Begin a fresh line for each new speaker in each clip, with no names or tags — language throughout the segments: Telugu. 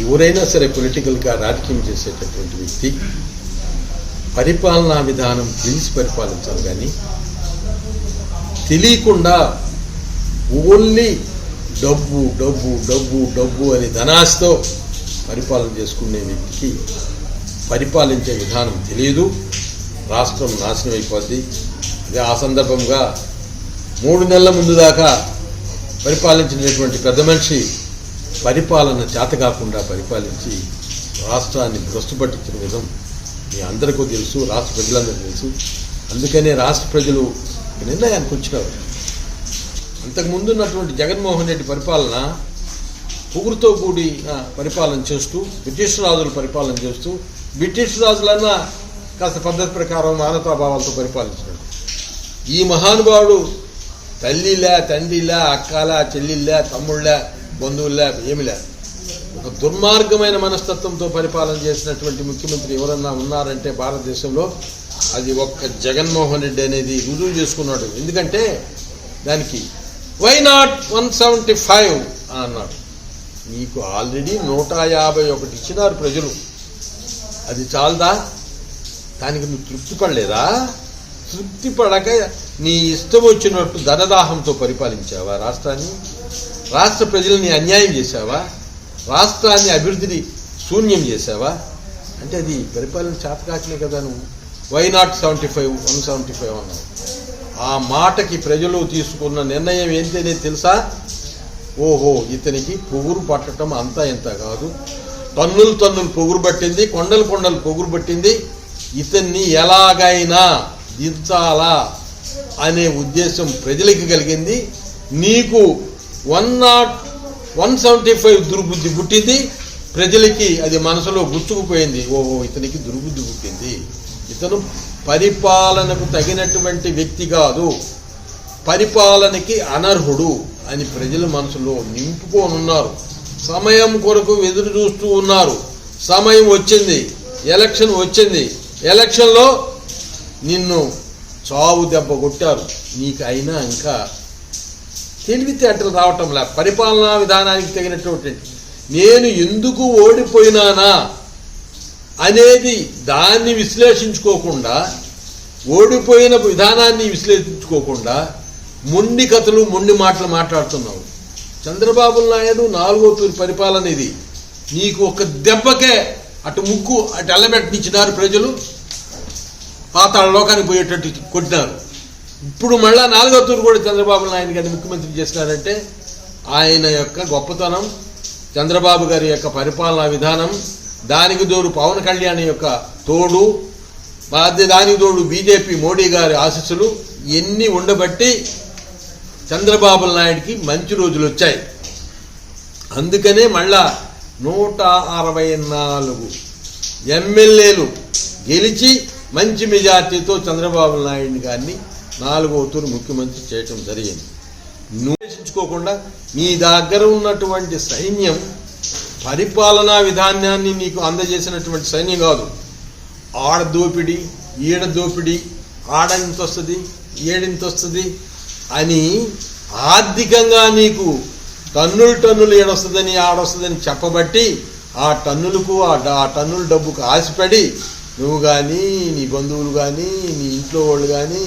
ఎవరైనా సరే పొలిటికల్గా రాజకీయం చేసేటటువంటి వ్యక్తి పరిపాలనా విధానం తెలిసి పరిపాలించాలి కానీ తెలియకుండా ఓన్లీ డబ్బు డబ్బు డబ్బు డబ్బు అని ధనాశతో పరిపాలన చేసుకునే వ్యక్తికి పరిపాలించే విధానం తెలియదు. రాష్ట్రం నాశనం అయిపోద్ది. అదే ఆ సందర్భంగా మూడు నెలల ముందు దాకా పరిపాలించినటువంటి పెద్ద మనిషి పరిపాలన చేత కాకుండా పరిపాలించి రాష్ట్రాన్ని భ్రష్టుపట్టించిన విధం మీ అందరికీ తెలుసు రాష్ట్ర ప్రజలందరికీ తెలుసు. అందుకనే రాష్ట్ర ప్రజలు నిర్ణయానికి వచ్చినారు అంతకుముందు ఉన్నటువంటి జగన్మోహన్ రెడ్డి పరిపాలన పుగురుతో కూడిన పరిపాలన చేస్తూ బ్రిటిష్ రాజులు పరిపాలన చేస్తూ బ్రిటిష్ రాజులన్నా కాస్త పద్ధతి ప్రకారం మానతాభావాలతో పరిపాలించినాడు ఈ మహానుభావుడు తల్లిలే తండ్రిలా అక్కలే చెల్లిలా తమ్ముళ్ళ బంధువులు లేదు ఏమిలే ఒక దుర్మార్గమైన మనస్తత్వంతో పరిపాలన చేసినటువంటి ముఖ్యమంత్రి ఎవరన్నా ఉన్నారంటే భారతదేశంలో అది ఒక్క జగన్మోహన్ రెడ్డి అనేది రుజువు చేసుకున్నాడు. ఎందుకంటే దానికి why not one seventy five అన్నాడు. నీకు ఆల్రెడీ నూట యాభై ఒకటి ఇచ్చినారు ప్రజలు. అది చాలదా? దానికి నువ్వు తృప్తి పడలేదా? తృప్తి పడక నీ ఇష్టం వచ్చినట్టు ధనదాహంతో పరిపాలించావా రాష్ట్రాన్ని? రాష్ట్ర ప్రజల్ని అన్యాయం చేశావా? రాష్ట్రాన్ని అభివృద్ధిని శూన్యం చేశావా? అంటే అది పరిపాలన చేతకాకనే కదా నువ్వు. Why not seventy five one seventy five అన్నావు. ఆ మాటకి ప్రజలు తీసుకున్న నిర్ణయం ఏంటనేది తెలుసా? ఓహో ఇతనికి పొగురు పట్టడం అంతా ఇంత కాదు. టన్నులు టన్నులు పొగురు పట్టింది కొండలు కొండలు పొగురు పట్టింది. ఇతన్ని ఎలాగైనా దించాలా అనే ఉద్దేశం ప్రజలకి కలిగింది. నీకు one not one seventy five దుర్బుద్ధి పుట్టింది. ప్రజలకి అది మనసులో గుచ్చుకుపోయింది. ఓహో ఇతనికి దుర్బుద్ధి పుట్టింది. ఇతను పరిపాలనకు తగినటువంటి వ్యక్తి కాదు. పరిపాలనకి అనర్హుడు అని ప్రజల మనసులో నింపుకోనున్నారు. సమయం కొరకు ఎదురు చూస్తూ ఉన్నారు. సమయం వచ్చింది. ఎలక్షన్ వచ్చింది. ఎలక్షన్లో నిన్ను చావు దెబ్బ కొట్టారు. నీకు అయినా ఇంకా తెలివితేటలు రావటంలా పరిపాలనా విధానానికి తగినటువంటి నేను ఎందుకు ఓడిపోయినానా అనేది దాన్ని విశ్లేషించుకోకుండా ఓడిపోయిన విధానాన్ని విశ్లేషించుకోకుండా మొండి కథలు మొండి మాటలు మాట్లాడుతున్నావు. చంద్రబాబు నాయుడు నాలుగో తూరి పరిపాలన ఇది. నీకు ఒక దెబ్బకే అటు ముక్కు అటు అల్లబెట్టించినారు ప్రజలు పాతాళ లోకానికి పోయేటట్టు కొట్టినారు. ఇప్పుడు మళ్ళా నాలుగో తూరు కూడా చంద్రబాబు నాయుడు గారిని ముఖ్యమంత్రి చేసినారంటే ఆయన యొక్క గొప్పతనం చంద్రబాబు గారి యొక్క పరిపాలనా విధానం దానికి తోడు పవన్ కళ్యాణ్ యొక్క తోడు దానికి తోడు బీజేపీ మోడీ గారి ఆశీస్సులు ఎన్ని ఉండబట్టి చంద్రబాబు నాయుడికి మంచి రోజులు వచ్చాయి. అందుకనే మళ్ళా నూట అరవై నాలుగు ఎమ్మెల్యేలు గెలిచి మంచి మెజార్టీతో చంద్రబాబు నాయుడు గారిని నాలుగో తూరు ముఖ్యమంత్రి చేయటం జరిగింది. నువ్వేషించుకోకుండా నీ దగ్గర ఉన్నటువంటి సైన్యం పరిపాలనా విధానాన్ని నీకు అందజేసినటువంటి సైన్యం కాదు. ఆడ దోపిడి ఈడ దోపిడి ఆడ ఇంత వస్తుంది ఏడింత వస్తుంది అని ఆర్థికంగా నీకు టన్నులు టన్నులు ఏడొస్తుందని ఆడొస్తుందని చెప్పబట్టి ఆ టన్నులకు ఆ ఆ టన్నుల డబ్బుకు ఆశపడి నువ్వు కానీ నీ బంధువులు కానీ నీ ఇంట్లో వాళ్ళు కానీ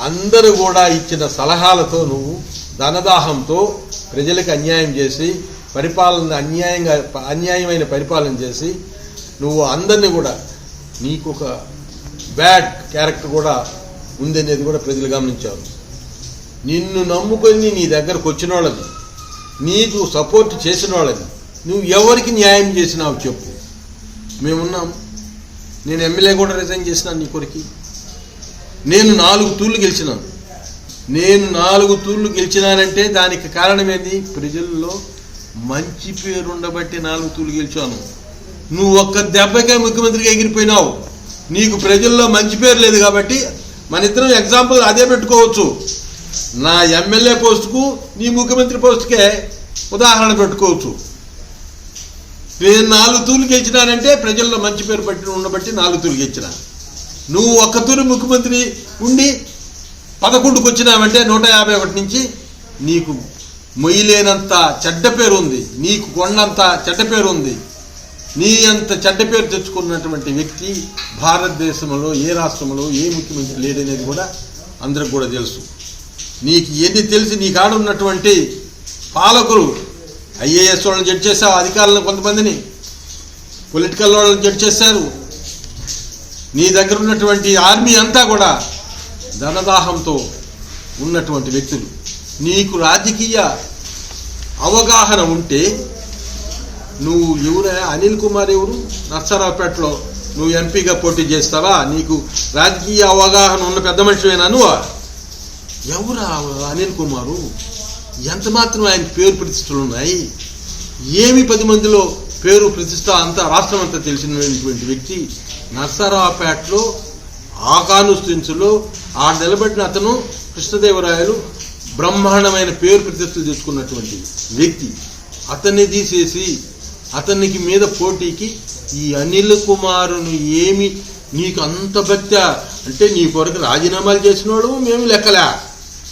అందరూ కూడా ఇచ్చిన సలహాలతో నువ్వు ధనదాహంతో ప్రజలకు అన్యాయం చేసి పరిపాలన అన్యాయంగా అన్యాయమైన పరిపాలన చేసి నువ్వు అందరినీ కూడా నీకు ఒక బ్యాడ్ క్యారెక్టర్ కూడా ఉందనేది కూడా ప్రజలు గమనించారు. నిన్ను నమ్ముకొని నీ దగ్గరకు వచ్చిన వాళ్ళని నీకు సపోర్ట్ చేసిన వాళ్ళని నువ్వు ఎవరికి న్యాయం చేసినావు చెప్పు. మేమున్నాం. నేను ఎమ్మెల్యే కూడా రిజైన్ చేసినాను నీ కొరికి నేను నాలుగు తూర్లు గెలిచినాను. నేను నాలుగు తూర్లు గెలిచినానంటే దానికి కారణం ఏంది? ప్రజల్లో మంచి పేరు ఉండబట్టి నాలుగు తూర్లు గెలిచాను. నువ్వు ఒక్క దెబ్బకే ముఖ్యమంత్రిగా ఎగిరిపోయినావు. నీకు ప్రజల్లో మంచి పేరు లేదు కాబట్టి మన ఇద్దరం ఎగ్జాంపుల్ అదే పెట్టుకోవచ్చు. నా ఎమ్మెల్యే పోస్టుకు నీ ముఖ్యమంత్రి పోస్టుకే ఉదాహరణ పెట్టుకోవచ్చు. నేను నాలుగు తూర్లు గెలిచినానంటే ప్రజల్లో మంచి పేరు పట్టి ఉండబట్టి నాలుగు తూర్లు గెలిచిన. నువ్వు ఒక్కతూరి ముఖ్యమంత్రి ఉండి పదకొండుకు వచ్చినావంటే నూట యాభై ఒకటి నుంచి నీకు మొయ్యలేనంత చెడ్డ పేరు ఉంది. నీకు కొండంత చెడ్డ పేరు ఉంది. నీ అంత చెడ్డ పేరు తెచ్చుకున్నటువంటి వ్యక్తి భారతదేశంలో ఏ రాష్ట్రంలో ఏ ముఖ్యమంత్రి లేడనేది కూడా అందరికి కూడా తెలుసు. నీకు ఎన్ని తెలిసి నీ కాడ ఉన్నటువంటి పాలకులు ఐఏఎస్ వాళ్ళని జడ్జ్ చేశావు అధికారులను కొంతమందిని పొలిటికల్ వాళ్ళని జడ్జ్ చేశారు నీ దగ్గర ఉన్నటువంటి ఆర్మీ అంతా కూడా ధనదాహంతో ఉన్నటువంటి వ్యక్తులు. నీకు రాజకీయ అవగాహన ఉంటే నువ్వు ఎవరే? అనిల్ కుమార్ ఎవరు? నర్సరావుపేటలో నువ్వు ఎంపీగా పోటీ చేస్తావా? నీకు రాజకీయ అవగాహన ఉన్న పెద్ద మనిషివేనా నువ్వు? ఎవరా అనిల్ కుమారు? ఎంత మాత్రం ఆయన పేరు ప్రతిష్టలు ఉన్నాయి? ఏమి పది మందిలో పేరు ప్రతిష్ట అంతా రాష్ట్రం అంతా తెలిసినటువంటి వ్యక్తి నర్సరావుపేటలో ఆ కాన్స్టిట్యున్సీలో ఆ నిలబడిన అతను కృష్ణదేవరాయలు బ్రహ్మాండమైన పేరు ప్రతిష్టలు తెచ్చుకున్నటువంటి వ్యక్తి. అతన్ని తీసేసి అతనికి మీద పోటీకి ఈ అనిల్ కుమారును ఏమి నీకు అంత భక్త? అంటే నీ కొరకు రాజీనామాలు చేసినోడు మేము లెక్కలే.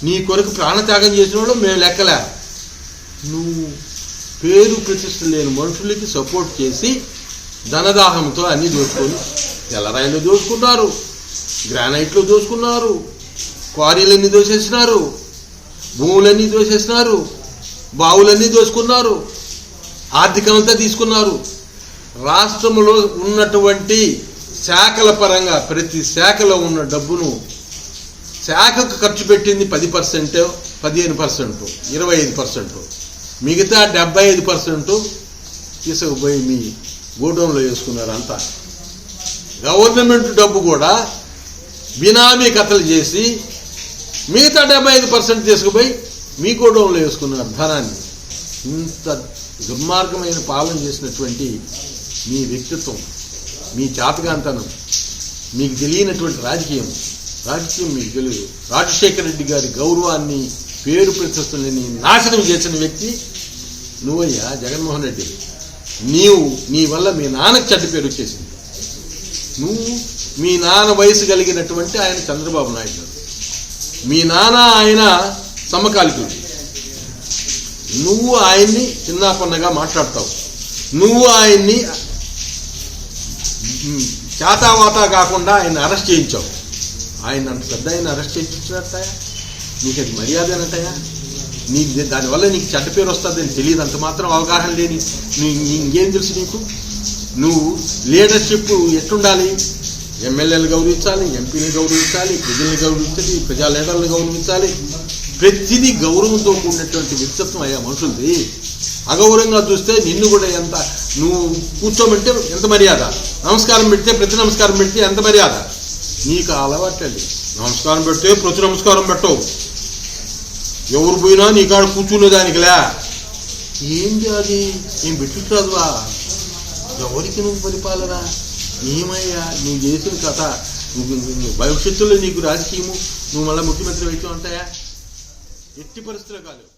నీ కొరకు ప్రాణత్యాగం చేసినోడు మేము లెక్కలే. నువ్వు పేరు ప్రతిష్ట లేని మనుషులకి సపోర్ట్ చేసి ధనదాహంతో అన్ని దోచుకొని తెల్లరాయిలు దోచుకున్నారు గ్రానైట్లు దోచుకున్నారు క్వారీలన్నీ దోసేసినారు భూములన్నీ దోసేసినారు బావులన్నీ దోచుకున్నారు ఆర్థికమంతా తీసుకున్నారు. రాష్ట్రంలో ఉన్నటువంటి శాఖల పరంగా ప్రతి శాఖలో ఉన్న డబ్బును శాఖకు ఖర్చు పెట్టింది పది పర్సెంట్ పదిహేను పర్సెంట్ ఇరవై ఐదు పర్సెంట్. మిగతా డెబ్బై ఐదు పర్సెంట్ తీసుకుపోయి మీ గోడౌన్లో వేసుకున్నారు అంతా గవర్నమెంట్ డబ్బు కూడా బినామీ కథలు చేసి మిగతా డెబ్బై ఐదు పర్సెంట్ తీసుకుపోయి మీ గోడౌన్లో వేసుకున్నారు ధనాన్ని ఇంత దుర్మార్గమైన పాలన చేసినటువంటి మీ వ్యక్తిత్వం మీ జాతకాంతనం మీకు తెలియనటువంటి రాజకీయం రాజకీయం మీకు తెలియదు. రాజశేఖర రెడ్డి గారి గౌరవాన్ని పేరు ప్రతిష్టలని నాశనం చేసిన వ్యక్తి నువ్వయ్యా జగన్మోహన్ రెడ్డి. నీవు నీ వల్ల మీ నాన్నకు చెడ్డ పేరు వచ్చేసింది. నువ్వు మీ నాన్న వయసు కలిగినటువంటి ఆయన చంద్రబాబు నాయుడు గారు. మీ నాన్న ఆయన సమకాలికుడు. నువ్వు ఆయన్ని చిన్నాపన్నగా మాట్లాడతావు. నువ్వు ఆయన్ని చాతావాతా కాకుండా ఆయన అరెస్ట్ చేయించావు. ఆయన అంత పెద్ద ఆయన అరెస్ట్ చేయించినట్టయా? నీకు అది మర్యాద ఏంటయా నీకు దానివల్ల నీకు చెడ్డ పేరు వస్తుందని తెలియదు. అంత మాత్రం అవగాహన లేని నీ- ఇంకేం తెలుసు నీకు? నువ్వు లీడర్షిప్ ఎట్టుండాలి? ఎమ్మెల్యేలు గౌరవించాలి ఎంపీని గౌరవించాలి ప్రజల్ని గౌరవించాలి ప్రజా లీడర్లు గౌరవించాలి. ప్రతిదీ గౌరవంతో కూడినటువంటి వ్యక్తిత్వం అయ్యా మనుషులది అగౌరవంగా చూస్తే నిన్ను కూడా ఎంత నువ్వు కూర్చోమంటే ఎంత మర్యాద? నమస్కారం పెడితే ప్రతి నమస్కారం పెడితే ఎంత మర్యాద? నీకు అలవాటండి నమస్కారం పెడితే ప్రతి నమస్కారం పెట్టవు. ఎవరు పోయినా నీ కాడ కూర్చునే దానికిలే ఏంది అది? ఏం పెట్టుకురాదువా? ఎవరికి నువ్వు పరిపాలన? ఏమయ్యా? నువ్వు చేసిన కథ. భవిష్యత్తులో నీకు రాజకీయము. నువ్వు మళ్ళీ ముఖ్యమంత్రి అయితే ఉంటాయా ఎట్టి పరిస్థితులు కాదు.